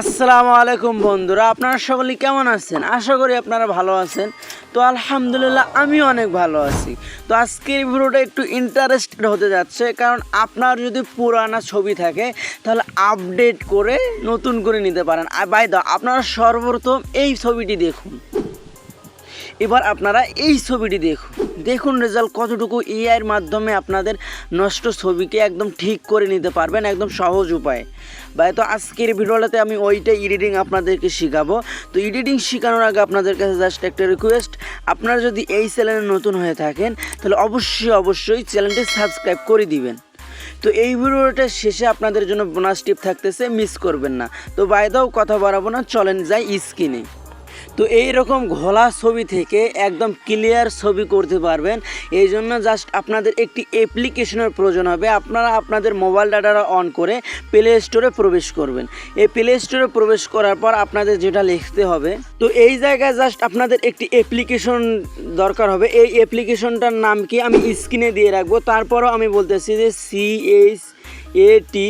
আসসালামু আলাইকুম বন্ধুরা, আপনারা সকলে কেমন আছেন? আশা করি আপনারা ভালো আছেন। তো আলহামদুলিল্লাহ আমি অনেক ভালো আছি। তো আজকের ভিডিওটা একটু ইন্টারেস্টেড হতে যাচ্ছে, কারণ আপনার যদি পুরানা ছবি থাকে, তাহলে আপডেট করে নতুন করে নিতে পারেন। আর বাই দা আপনারা সর্বপ্রথম এই ছবিটি দেখুন। এবার আপনারা এই ছবিটি দেখুন। দেখুন রেজাল্ট কতটুকু এআইয়ের মাধ্যমে আপনাদের নষ্ট ছবিকে একদম ঠিক করে নিতে পারবেন, একদম সহজ উপায়ে। বা তো আজকের ভিডিওটাতে আমি ওইটা এডিটিং আপনাদেরকে শেখাবো। তো এডিটিং শেখানোর আগে আপনাদের কাছে জাস্ট একটা রিকোয়েস্ট আপনারা যদি এই চ্যানেলে নতুন হয়ে থাকেন, তাহলে অবশ্যই অবশ্যই চ্যানেলটি সাবস্ক্রাইব করে দিবেন। তো এই ভিডিওটার শেষে আপনাদের জন্য বোনাস টিপ থাকতেছে মিস করবেন না। তো বাইদাও কথা বাড়াবো না, চলেন যাই স্ক্রিনে তো এই রকম ঘোলা ছবি থেকে একদম ক্লিয়ার ছবি করতে পারবেন। এই জন্য জাস্ট আপনাদের একটি অ্যাপ্লিকেশনের প্রয়োজন হবে। আপনারা আপনাদের মোবাইল ডাটাটা অন করে প্লে স্টোরে প্রবেশ করবেন। এই প্লে স্টোরে প্রবেশ করার পর আপনাদের যেটা লিখতে হবে, তো এই জায়গায় জাস্ট আপনাদের একটি অ্যাপ্লিকেশন দরকার হবে। এই অ্যাপ্লিকেশনটার নাম কি আমি স্ক্রিনে দিয়ে রাখব। তারপরও আমি বলতেছি যে C H A T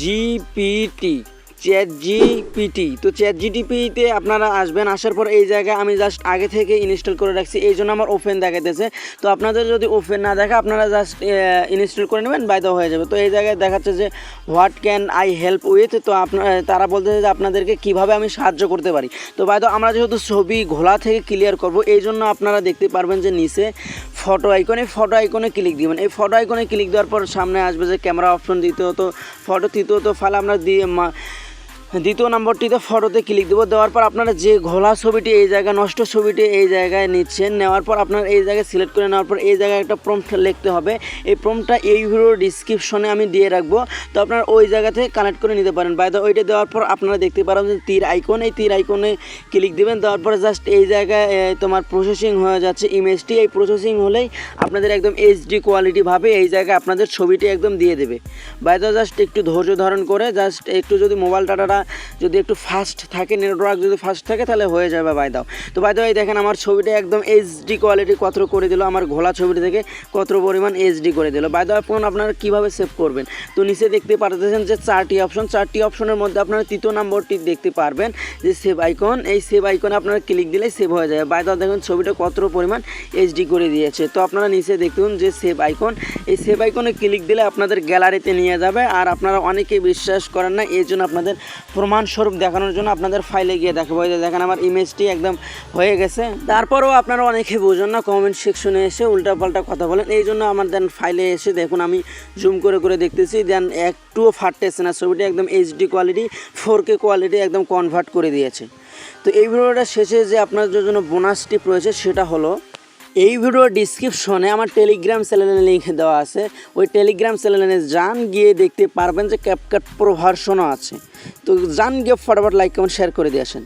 GPT chat GPT তো চ্যাট জিটিপিতে আপনারা আসবেন, আসার পর এই জায়গায় আমি জাস্ট আগে থেকে ইনস্টল করে রাখছি, এই জন্য আমার ওপেন দেখাতেছে তো আপনাদের যদি ওপেন না দেখা, আপনারা জাস্ট ইনস্টল করে নেবেন বাইদা হয়ে যাবে। তো এই জায়গায় দেখাচ্ছে যে what can I help with তো আপনার তারা বলতেছে যে, আপনাদেরকে কীভাবে আমি সাহায্য করতে পারি? তো বাইদা আমরা যেহেতু ছবি ঘোলা থেকে ক্লিয়ার করব, এই জন্য আপনারা দেখতে পারবেন যে নিচে ফটো আইকনে ফটো আইকনে ক্লিক দিবেন। এই ফটো আইকনে ক্লিক দেওয়ার পর সামনে আসবে যে ক্যামেরা অপশন দ্বিতীয়ত ফটো তৃতীয়ত ফাইল আমরা দিয়ে দ্বিতীয় নম্বরটিতে ফটোতে ক্লিক দেবো, দেওয়ার পর আপনারা যে ঘোলা ছবিটি এই জায়গায়, নষ্ট ছবিটি এই জায়গায় নিচ্ছেন, নেওয়ার পর আপনার এই জায়গায় সিলেক্ট করে নেওয়ার পর এই জায়গায় একটা প্রম্পট লিখতে হবে। এই প্রম্পটটা এই ভিডিওর ডিসক্রিপশনে আমি দিয়ে রাখব। তো আপনারা ওই জায়গা থেকে কানেক্ট করে নিতে পারেন। বাইদা ওইটা দেওয়ার পর আপনারা দেখতে পারেন যে তীর আইকন এই তীর আইকনে ক্লিক দেবেন, দেওয়ার পরে জাস্ট এই জায়গায় তোমার প্রসেসিং হয়ে যাচ্ছে ইমেজটি এই প্রসেসিং হলেই আপনাদের একদম এইচডি কোয়ালিটিভাবে এই জায়গায় আপনাদের ছবিটি একদম দিয়ে দেবে। বাইদা জাস্ট একটু ধৈর্য ধারণ করে জাস্ট একটু যদি মোবাইল ডাটাটা যদি একটু ফাস্ট থাকে নেটওয়ার্ক যদি ফাস্ট থাকে, তাহলে হয়ে যাবে বাই দাও তো বাই দাও এই দেখেন আমার ছবিটা একদম এইচডি কোয়ালিটি কত করে দিল, আমার ঘোলা ছবিটি থেকে কত পরিমাণ এইচডি করে দিল। বাই দাও ফোন আপনারা কীভাবে সেভ করবেন? তো নিচে দেখতে পারতেছেন যে চারটি অপশন চারটি অপশনের মধ্যে আপনারা তৃতীয় নম্বরটি দেখতে পারবেন, যে সেভ আইকন এই সেভ আইকনে আপনারা ক্লিক দিলে সেভ হয়ে যাবে। বাই দাও দেখুন ছবিটা কত পরিমাণ এইচডি করে দিয়েছে। তো আপনারা নিচে দেখুন যে সেভ আইকন এই সেভ আইকনে ক্লিক দিলে আপনাদের গ্যালারিতে নিয়ে যাবে। আর আপনারা অনেকেই বিশ্বাস করেন না, এই জন্য আপনাদের প্রমাণস্বরূপ দেখানোর জন্য আপনাদের ফাইলে গিয়ে দেখাবো। এই দেখেন আমার ইমেজটি একদম হয়ে গেছে। তারপরেও আপনারা অনেকে বোঝেন না কমেন্ট সেকশনে এসে উল্টাপাল্টা কথা বলেন। এই জন্য আমার দেন ফাইলে এসে দেখুন, আমি জুম করে করে দেখতেছি। দেন একটুও ফাটতেছে না ছবিটি, একদম HD quality four K quality একদম কনভার্ট করে দিয়েছে। তো এই ভিডিওটা শেষে যে আপনার জন্য বোনাস টিপ রয়েছে, সেটা হলো এই ভিডিওর ডিসক্রিপশনে আমার টেলিগ্রাম চ্যানেলের লিঙ্ক দেওয়া আছে। ওই টেলিগ্রাম চ্যানেলে যান, গিয়ে দেখতে পারবেন যে ক্যাপকাট প্রো ভার্সনও আছে। তো যান, গিয়ে ফটাফট লাইক কমেন্ট শেয়ার করে দিয়ে আসেন।